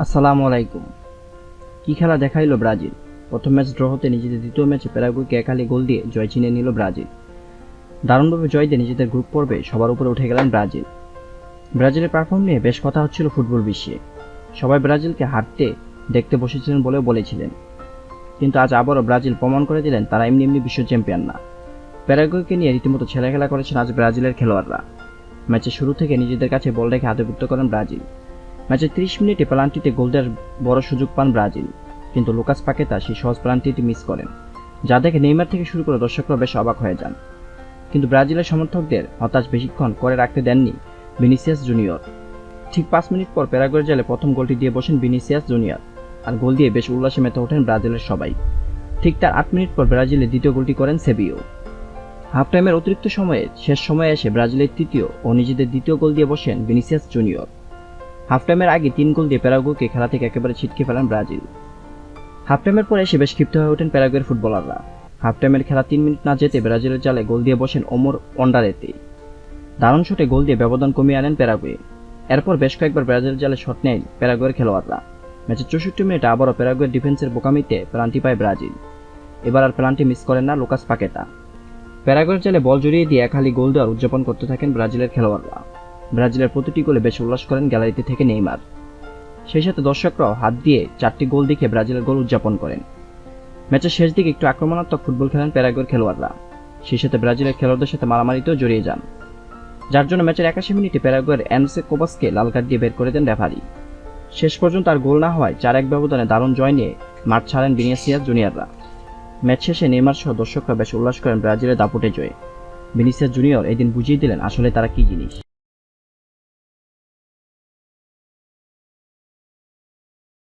আসসালামু আলাইকুম। কি খেলা দেখাইলো ব্রাজিল? প্রথম ম্যাচ ড্র হতে নিজেদের দ্বিতীয় ম্যাচে প্যারাগুইকে একালি গোল দিয়ে জয় চিনে নিল ব্রাজিল। দারুণভাবে জয় দিয়ে নিজেদের গ্রুপ পর্বে সবার উপরে উঠে গেলেন ব্রাজিল। ব্রাজিলের পারফর্ম নিয়ে বেশ কথা হচ্ছিল ফুটবল বিশ্বে। সবাই ব্রাজিলকে হারতে দেখতে বসেছিলেন বলেও বলেছিলেন। কিন্তু আজ আবারও ব্রাজিল প্রমাণ করে দিলেন তারা এমনি এমনি বিশ্ব চ্যাম্পিয়ন না। প্যারাগুইকে নিয়ে রীতিমতো ছেলে খেলা করেছেন আজ ব্রাজিলের খেলোয়াড়রা। ম্যাচের শুরু থেকে নিজেদের কাছে বল রেখে আত্মযুক্ত করেন ব্রাজিল। ম্যাচের ত্রিশ মিনিটে পেনাল্টিতে গোল দেওয়ার বড় সুযোগ পান ব্রাজিল। কিন্তু লুকাস পাকেতা সেই সহজ পেনাল্টিটি মিস করেন, যা দেখে নেইমার থেকে শুরু করে দর্শকরা বেশ অবাক হয়ে যান। কিন্তু ব্রাজিলের সমর্থকদের হতাশ বেশিক্ষণ করে রাখতে দেননি ভিনিসিয়াস জুনিয়র। ঠিক পাঁচ মিনিট পর প্যারাগুয়ের জালে প্রথম গোলটি দিয়ে বসেন ভিনিসিয়াস জুনিয়র, আর গোল দিয়ে বেশ উল্লাসে মেতে ওঠেন ব্রাজিলের সবাই। ঠিক তার আট মিনিট পর ব্রাজিলের দ্বিতীয় গোলটি করেন সেবিও। হাফ টাইমের অতিরিক্ত সময়ে, শেষ সময়ে এসে ব্রাজিলের তৃতীয় ও নিজেদের দ্বিতীয় গোল দিয়ে বসেন ভিনিসিয়াস জুনিয়র। হাফ টাইমের আগে তিন গোল দিয়ে প্যারাগুকে খেলা থেকে একেবারে ছিটকে ফেলেন ব্রাজিল। হাফ টাইমের পরে এসে বেশ ক্ষিপ্ত হয়ে ওঠেন প্যারাগুয়ের ফুটবলাররা। হাফ টাইমের খেলা তিন মিনিট না যেতে ব্রাজিলের জালে গোল দিয়ে বসেন ওমর অন্ডারেতে দারুণ শটে গোল দিয়ে ব্যবধান কমিয়ে আনেন প্যারাগুয়ে এরপর বেশ কয়েকবার ব্রাজিলের জালে শট নেন প্যারাগুয়ের খেলোয়াড়রা। ম্যাচের চৌষট্টি মিনিটে আবারও প্যারাগুয়ের ডিফেন্সের বোকামিতে প্লান্টি পায় ব্রাজিল। এবার আর প্লান্টি মিস করেন না লোকাস পাকেতা প্যারাগুয়ের জালে বল জড়িয়ে দিয়ে এক হালি গোল দেওয়ার উদযাপন করতে থাকেন ব্রাজিলের খেলোয়াড়রা। ব্রাজিলের প্রতিটি গোলে বেশ উল্লাস করেন গ্যালারিতে থেকে নেইমার। সেই সাথে দর্শকরাও হাত দিয়ে চারটি গোল দেখে ব্রাজিলের গোল উদযাপন করেন। ম্যাচের শেষ দিকে একটু আক্রমণাত্মক ফুটবল খেলেন প্যারাগুয়ের খেলোয়াড়রা। সেই সাথে ব্রাজিলের খেলোয়াড়দের সাথে মারামারিতেও জড়িয়ে যান। যার জন্য ম্যাচের একাশি মিনিটে প্যারাগুয়ের অ্যানসে কোবাসকে লাল কার্ড দিয়ে বের করে দেন রেফারি। শেষ পর্যন্ত আর গোল না হওয়ায় চার এক ব্যবধানে দারুণ জয় নিয়ে মাঠ ছাড়েন ভিনিসিয়াস জুনিয়ররা। ম্যাচ শেষে নেইমার সহ দর্শকরা বেশ উল্লাস করেন ব্রাজিলের দাপুটে জয়ে। ভিনিসিয়াস জুনিয়র এদিন বুঝিয়ে দিলেন আসলে তারা কি জিনিস।